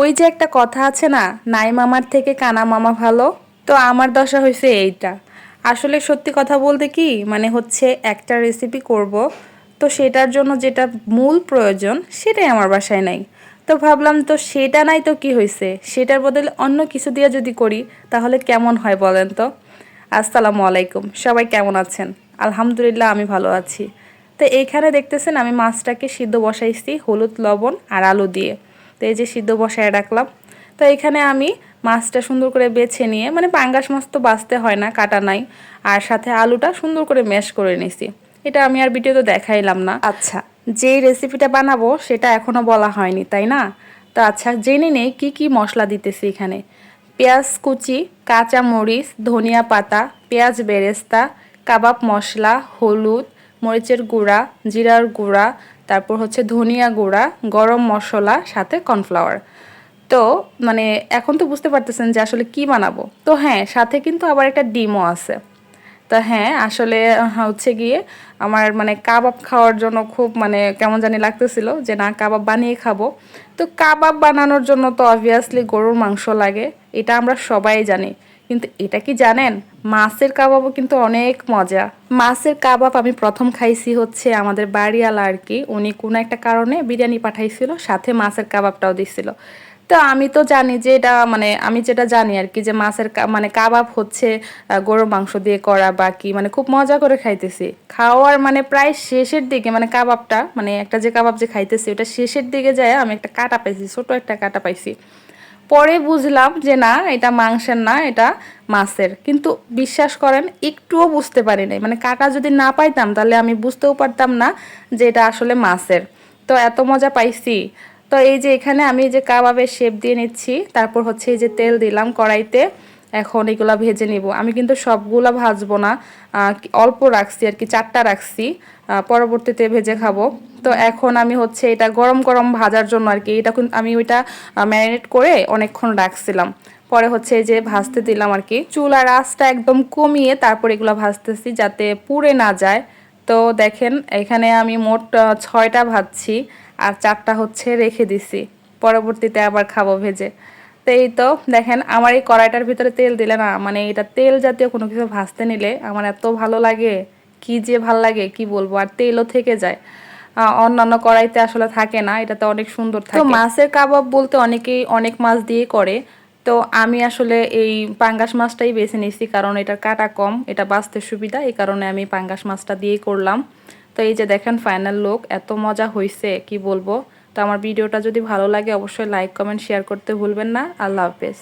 ওই যে একটা কথা আছে না, নাই মামার থেকে কানা মামা ভালো? তো আমার দশা হয়েছে এইটা। আসলে সত্যি কথা বলতে কি মানে হচ্ছে একটা রেসিপি করব, তো সেটার জন্য যেটা মূল প্রয়োজন সেটাই আমার বাসায় নাই। তো ভাবলাম, তো সেটা নাই তো কি হয়েছে সেটার বদলে অন্য কিছু দিয়ে যদি করি, তাহলে কেমন হয় বলেন তো? আসসালামু আলাইকুম, সবাই কেমন আছেন? আলহামদুলিল্লাহ, আমি ভালো আছি। তো এইখানে দেখতেছেন, আমি মাছটাকে সিদ্ধ বসাইছি হলুদ, লবণ আর আলু দিয়ে। তো এই যে সিদ্ধ বসায় রাখলাম। তো এখানে আমি মাছটা সুন্দর করে বেছে নিয়ে মানে পাঙ্গাস মাছ তো বাঁচতে হয় না, কাটা নাই। আর সাথে আলুটা সুন্দর করে ম্যাশ করে নিছি এটা আমি আর ভিডিওতে দেখাইলাম না। আচ্ছা যেই রেসিপিটা বানাবো সেটা এখনও বলা হয়নি, তাই না? তো আচ্ছা জেনে নেই কী কী মশলা দিতেছি এখানে। পেঁয়াজ কুচি, কাঁচা মরিচ, ধনিয়া পাতা, পেঁয়াজ বেরেস্তা, কাবাব মশলা, হলুদ, মরিচের গুঁড়া, জিরার গুঁড়া তারপর হচ্ছে ধনিয়া গুঁড়া, গরম মশলা, সাথে কর্নফ্লাওয়ার। তো মানে এখন তো বুঝতে পারতেছেন যে আসলে কি বানাবো। তো হ্যাঁ সাথে কিন্তু আবার একটা ডিমও আছে। তো হ্যাঁ আসলে হচ্ছে গিয়ে আমার মানে কাবাব খাওয়ার জন্য খুব মানে কেমন জানি লাগতেছিল যে না, কাবাব বানিয়ে খাব। তো কাবাব বানানোর জন্য তো অবভিয়াসলি গরুর মাংস লাগে, এটা আমরা সবাই জানি। কিন্তু এটা কি জানেন? মাছের কাবাবও কিন্তু অনেক মজা। মাছের কাবাব আমি প্রথম খাইছি হচ্ছে আমাদের বাড়িওয়ালা আর কি উনি কোনো একটা কারণে বিরিয়ানি পাঠাইছিল, সাথে মাছের কাবাবটাও দিছিল। তো আমি তো জানি যে এটা মানে আমি যেটা জানি আর কি যে মাছের মানে কাবাব হচ্ছে গরুর মাংস দিয়ে করা বা কি মানে খুব মজা করে খাইতেছি। খাওয়ার মানে প্রায় শেষের দিকে মানে কাবাবটা মানে একটা যে কাবাব যে খাইতেছি, ওটা শেষের দিকে যায়, আমি একটা কাটা পাইছি, ছোট একটা কাটা পাইছি। পরে বুঝলাম যে না, এটা মাংসের না, এটা মাছের। কিন্তু বিশ্বাস করেন, একটুও বুঝতে পারি নাই। মানে কাটা যদি না পাইতাম, তাহলে আমি বুঝতেও পারতাম না যে এটা আসলে মাছের। তো এত মজা পাইছি। তো এই যে এখানে আমি যে কাবাবের শেপ দিয়ে নিচ্ছি, তারপর হচ্ছে এই যে তেল দিলাম কড়াইতে। এখন এগুলো ভেজে নিব। আমি কিন্তু সবগুলা ভাজবো না। অল্প রাখছি আর কি, চারটা রাখছি। পরবর্তীতে ভেজে খাব। তো এখন আমি হচ্ছে এটা গরম গরম ভাজার জন্য আর কি, এটা আমি ওইটা ম্যারিনেট করে অনেকক্ষণ রাখছিলাম। পরে হচ্ছে যে ভাজতে দিলাম আর কি। চুলা রাসটা একদম কমিয়ে তারপর এগুলো ভাজতেছি যাতে পুড়ে না যায়। তো দেখেন, এখানে আমি মোট ছয়টা ভাজছি আর চারটা হচ্ছে রেখে দিছি। পরবর্তীতে আবার খাব ভেজে। তো এই তো দেখেন আমার এই কড়াইটার ভিতরে তেল দিলে না মানে এটা তেল জাতীয় কোনো কিছু ভাজতে নিলে আমার এত ভালো লাগে কি যে ভালো লাগে কি বলব আর তেলও থেকে যায়। অন্যান্য কড়াইতে আসলে থাকে না এটাতে অনেক সুন্দর থাকে। তো মাছের কাবাব বলতে অনেকেই অনেক মাছ দিয়ে করে তো আমি আসলে এই পাঙ্গাস মাছটাই বেছে নিয়েছি কারণ এটার কাটা কম এটা বাঁচতে সুবিধা এই কারণে আমি পাঙ্গাস মাছটা দিয়েই করলাম। তো এই যে দেখেন ফাইনাল লোক এত মজা হয়েছে কি বলব তো আমার ভিডিওটা যদি ভালো লাগে অবশ্যই লাইক কমেন্ট শেয়ার করতে ভুলবেন না। আল্লাহ হাফেজ।